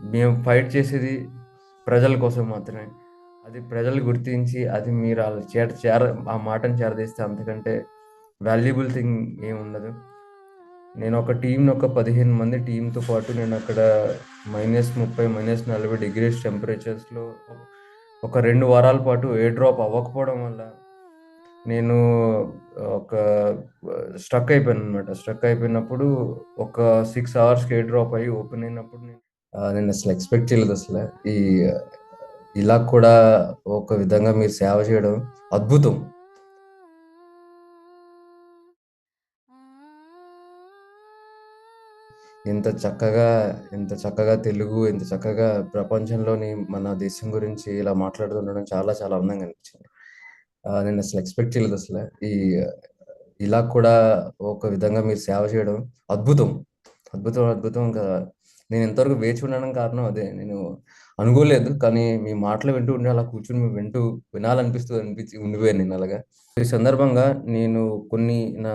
మేము ఫైట్ చేసేది ప్రజల కోసం మాత్రమే. అది ప్రజలు గుర్తించి అది మీరు వాళ్ళ చేట చేర ఆ మాటను చేరదీస్తే అంతకంటే వాల్యుబుల్ థింగ్ ఏముండదు. నేను ఒక టీంని ఒక పదిహేను మంది టీంతో పాటు నేను అక్కడ మైనస్ ముప్పై మైనస్ నలభై డిగ్రీస్ టెంపరేచర్స్లో ఒక రెండు వారాల పాటు ఏ డ్రాప్ అవ్వకపోవడం వల్ల నేను ఒక స్ట్రక్ అయిపోయాను అనమాట స్ట్రక్ అయిపోయినప్పుడు ఒక సిక్స్ అవర్స్కి ఏ డ్రాప్ అయ్యి ఓపెన్ అయినప్పుడు నేను నేను అసలు ఎక్స్పెక్ట్ చేయలేదు అసలు. ఈ ఇలా కూడా ఒక విధంగా మీరు సేవ చేయడం అద్భుతం. ఇంత చక్కగా ఇంత చక్కగా తెలుగు ఇంత చక్కగా ప్రపంచంలోని మన దేశం గురించి ఇలా మాట్లాడుతుండడం చాలా చాలా అందంగా అనిపించింది. నేను అసలు ఎక్స్పెక్ట్ చేయలేదు అసలు. ఈ ఇలా కూడా ఒక విధంగా మీరు సేవ చేయడం అద్భుతం. అద్భుతం అద్భుతం. ఇంకా నేను ఎంతవరకు వేచి ఉండడం కారణం అదే. నేను అనుకోలేదు కానీ మీ మాటలు వింటూ ఉండి అలా కూర్చుని మీ వింటూ వినాలనిపిస్తుంది అనిపించి ఉండిపోయాను నేను అలాగా. ఈ సందర్భంగా నేను కొన్ని నా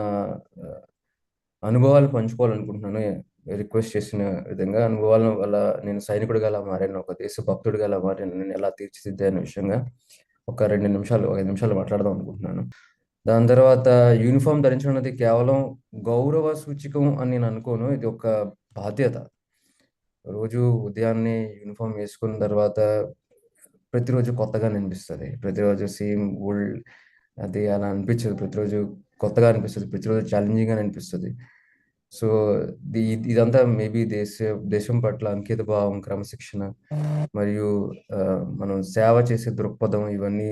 అనుభవాలు పంచుకోవాలనుకుంటున్నాను. రిక్వెస్ట్ చేసిన విధంగా అనుభవాల వల్ల నేను సైనికుడిగా ఎలా మారాను ఒక దేశ భక్తుడిగా ఎలా మారాను నేను ఎలా తీర్చిదిద్దే అనే విషయంగా ఒక రెండు నిమిషాలు ఒక ఐదు నిమిషాలు మాట్లాడదాం అనుకుంటున్నాను. దాని తర్వాత యూనిఫామ్ ధరించడం అనేది కేవలం గౌరవ సూచికం అని నేను అనుకోను. ఇది ఒక బాధ్యత. రోజు ఉదయాన్నే యూనిఫామ్ వేసుకున్న తర్వాత ప్రతిరోజు కొత్తగా అనిపిస్తుంది. ప్రతిరోజు సేమ్ ఓల్డ్ అది అలా అనిపించదు ప్రతిరోజు కొత్తగా అనిపిస్తుంది. ప్రతిరోజు ఛాలెంజింగ్ అనిపిస్తుంది. సో ఇదంతా మేబీ దేశ దేశం పట్ల అంకిత భావం క్రమశిక్షణ మరియు మనం సేవ చేసే దృక్పథం ఇవన్నీ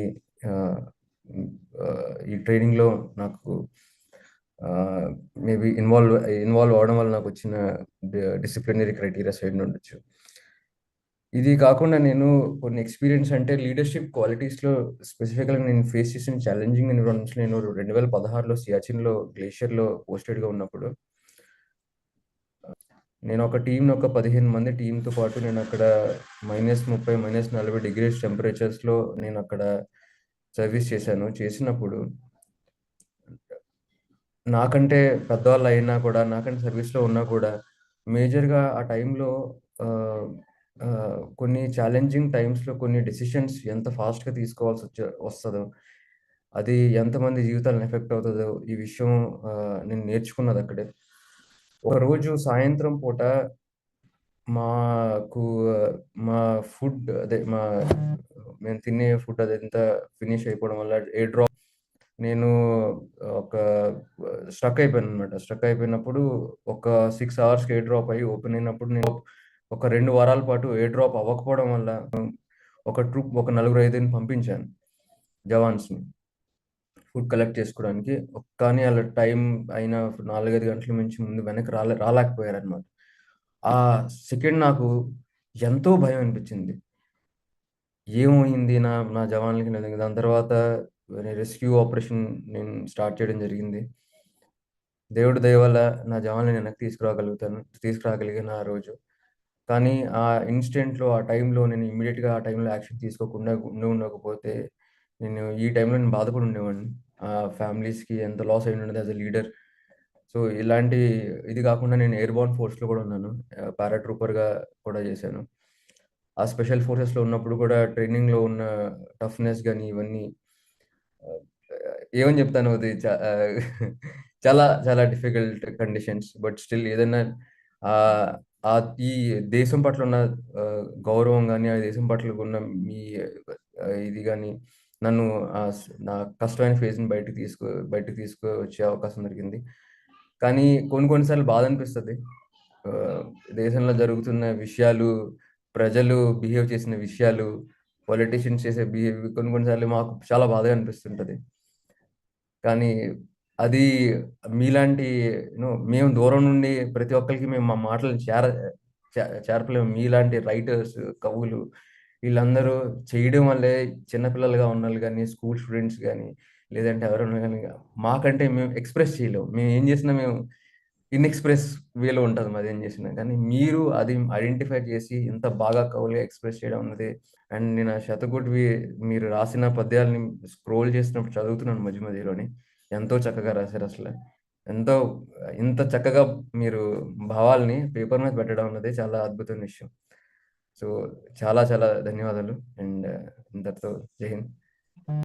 ఈ ట్రైనింగ్లో నాకు మేబీ ఇన్వాల్వ్ ఇన్వాల్వ్ అవడం వల్ల నాకు వచ్చిన డిసిప్లినరీ క్రైటీరియా సైడ్ ఉండొచ్చు ఇది కాకుండా నేను కొన్ని ఎక్స్పీరియన్స్ అంటే లీడర్షిప్ క్వాలిటీస్లో స్పెసిఫిక్గా నేను ఫేస్ చేసిన ఛాలెంజింగ్ ఎన్విరాన్మెంట్స్ నేను రెండు వేల పదహారులో సియాచిన్లో గ్లేషియర్లో పోస్టెడ్గా ఉన్నప్పుడు నేను ఒక టీంని ఒక పదిహేను మంది టీంతో పాటు నేను అక్కడ మైనస్ ముప్పై మైనస్ నలభై డిగ్రీస్ టెంపరేచర్స్లో నేను అక్కడ సర్వీస్ చేశాను. చేసినప్పుడు నాకంటే పెద్దవాళ్ళు అయినా కూడా నాకంటే సర్వీస్లో ఉన్నా కూడా మేజర్గా ఆ టైంలో కొన్ని ఛాలెంజింగ్ టైమ్స్లో కొన్ని డెసిషన్స్ ఎంత ఫాస్ట్గా తీసుకోవాల్సి వచ్చే వస్తుందో అది ఎంతమంది జీవితాలను ఎఫెక్ట్ అవుతుందో ఈ విషయం నేను నేర్చుకున్నది అక్కడే. ఒక రోజు సాయంత్రం పూట మాకు మా ఫుడ్ అదే మా మేము తినే ఫుడ్ అదంతా ఫినిష్ అయిపోవడం వల్ల ఏ డ్రాప్ నేను ఒక స్ట్రక్ అయిపోయాను అనమాట స్ట్రక్ అయిపోయినప్పుడు ఒక సిక్స్ అవర్స్కి ఏ డ్రాప్ అయ్యి ఓపెన్ అయినప్పుడు నేను ఒక రెండు వారాల పాటు ఏ డ్రాప్ అవ్వకపోవడం వల్ల ఒక ట్రూప్ ఒక నలుగురు ఐదుని పంపించాను జవాన్స్ని ఫుడ్ కలెక్ట్ చేసుకోవడానికి. కానీ అలా టైం అయిన నాలుగైదు గంటల నుంచి ముందు వెనక్కి రాలే రాలేకపోయారు అనమాట ఆ సెకండ్ నాకు ఎంతో భయం అనిపించింది. ఏమైంది నా నా జవాన్లకి? దాని తర్వాత రెస్క్యూ ఆపరేషన్ నేను స్టార్ట్ చేయడం జరిగింది. దేవుడు దయ వల్ల నా జవాన్ని నేను తీసుకురాగలుగుతాను తీసుకురాగలిగిన ఆ రోజు. కానీ ఆ ఇన్స్టెంట్లో ఆ టైంలో నేను ఇమీడియట్గా ఆ టైంలో యాక్షన్ తీసుకోకుండా ఉండి ఉండకపోతే నేను ఈ టైంలో నేను బాధపడి ఉండేవాడిని. ఆ ఫ్యామిలీస్కి ఎంత లాస్ అయి ఉండేది యాజ్ అ లీడర్. సో ఇలాంటి ఇది కాకుండా నేను ఎయిర్బార్న్ ఫోర్స్లో కూడా ఉన్నాను. పారాట్రూపర్గా కూడా చేశాను. ఆ స్పెషల్ ఫోర్సెస్లో ఉన్నప్పుడు కూడా ట్రైనింగ్లో ఉన్న టఫ్నెస్ కానీ ఇవన్నీ ఏమని చెప్తాను అది చాలా చాలా డిఫికల్ట్ కండిషన్స్ బట్ స్టిల్ ఏదైనా ఆ ఈ దేశం పట్ల ఉన్న గౌరవం కానీ ఆ దేశం పట్ల ఉన్న మీ ఇది కానీ నన్ను నా కష్టమైన ఫేజ్ని బయటకు తీసుకు బయటకు తీసుకువచ్చే అవకాశం దొరికింది. కానీ కొన్ని కొన్నిసార్లు బాధ అనిపిస్తుంది. దేశంలో జరుగుతున్న విషయాలు ప్రజలు బిహేవ్ చేసిన విషయాలు పొలిటీషియన్స్ చేసే బిహేవియర్ కొన్ని కొన్నిసార్లు మాకు చాలా బాధగా అనిపిస్తుంటుంది. కానీ అది మీలాంటి యూనో మేము దూరం నుండి ప్రతి ఒక్కరికి మేము మా మాటలు చేర చే- చేరపలేము. మీలాంటి రైటర్స్ కవులు వీళ్ళందరూ చేయడం వల్లే చిన్నపిల్లలుగా ఉన్నారు కానీ స్కూల్ స్టూడెంట్స్ కానీ లేదంటే ఎవరైనా కానీ మాకంటే మేము ఎక్స్ప్రెస్ చేయలేము. మేము ఏం చేసినా మేము ఇన్ఎక్స్ప్రెస్ వేలో ఉంటుంది మరి ఏం చేసినా కానీ మీరు అది ఐడెంటిఫై చేసి ఇంత బాగా కవులుగా ఎక్స్ప్రెస్ చేయడం అన్నది అండ్ నేను ఆ శతకోటివి మీరు రాసిన పద్యాలని స్క్రోల్ చేసినప్పుడు చదువుతున్నాను మధ్య మధ్యలోని ఎంతో చక్కగా రాశారు అసలు ఎంతో ఇంత చక్కగా మీరు భావాల్ని పేపర్ మీద పెట్టడం అన్నది చాలా అద్భుతమైన విషయం సో, చాలా చాలా ధన్యవాదాలు. అండ్ ఇంతటితో జై హింద్.